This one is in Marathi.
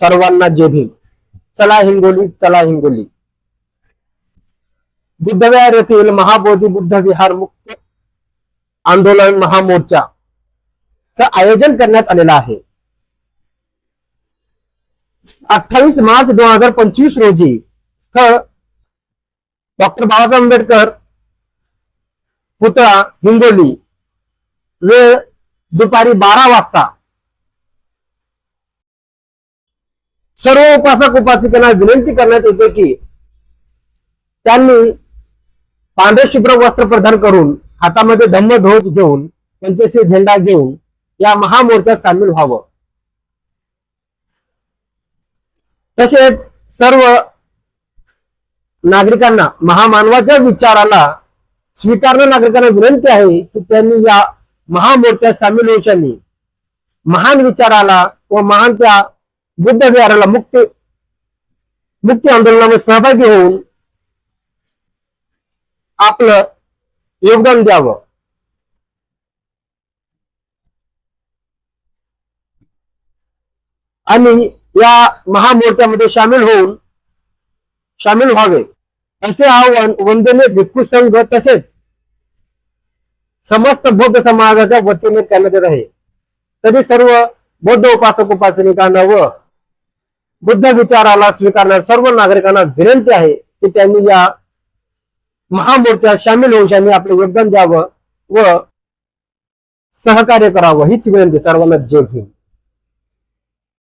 सर्वांना जय भीम चला हिंगोली चला हिंगोली. बुद्धविहार येथील महाबोधी बुद्ध विहार मुक्त आंदोलन महामोर्चा च आयोजन करण्यात आलेलं आहे. अठ्ठावीस मार्च दोन हजार पंचवीस रोजी स्थळ डॉक्टर बाबासाहेब आंबेडकर पुतळा हिंगोली. वेळ दुपारी बारा वाजता. सर्व उपासक उपासिकांना विनंती करण्यात येते की त्यांनी पांढरे शुभ्र वस्त्र प्रदान करून हातामध्ये धम्म ध्वज घेऊन त्यांच्याशी झेंडा घेऊन या महामोर्चात सामील व्हावं. तसेच सर्व नागरिकांना महामानवाच्या विचाराला स्वीकारणं नागरिकांना विनंती आहे की त्यांनी या महामोर्चात सामील होऊशांनी महान विचाराला व महान त्या बुद्ध विहाराला मुक्ती मुक्ती आंदोलनामध्ये सहभागी होऊन आपलं योगदान द्यावं. आणि या महामोर्चामध्ये सामील होऊन सामील व्हावे असे आव्हान वंदने भिक्खू संघ तसेच समस्त बौद्ध समाजाच्या वतीने करण्यात येत आहे. तरी सर्व बौद्ध उपासक उपासनिकांना व बुद्ध विचाराला स्वीकारणाऱ्या सर्व नागरिकांना विनंती आहे की त्यांनी या महामोर्चात सामील होऊन त्यांनी आपलं योगदान द्यावं व सहकार्य करावं हीच विनंती सर्वांना जय भीम.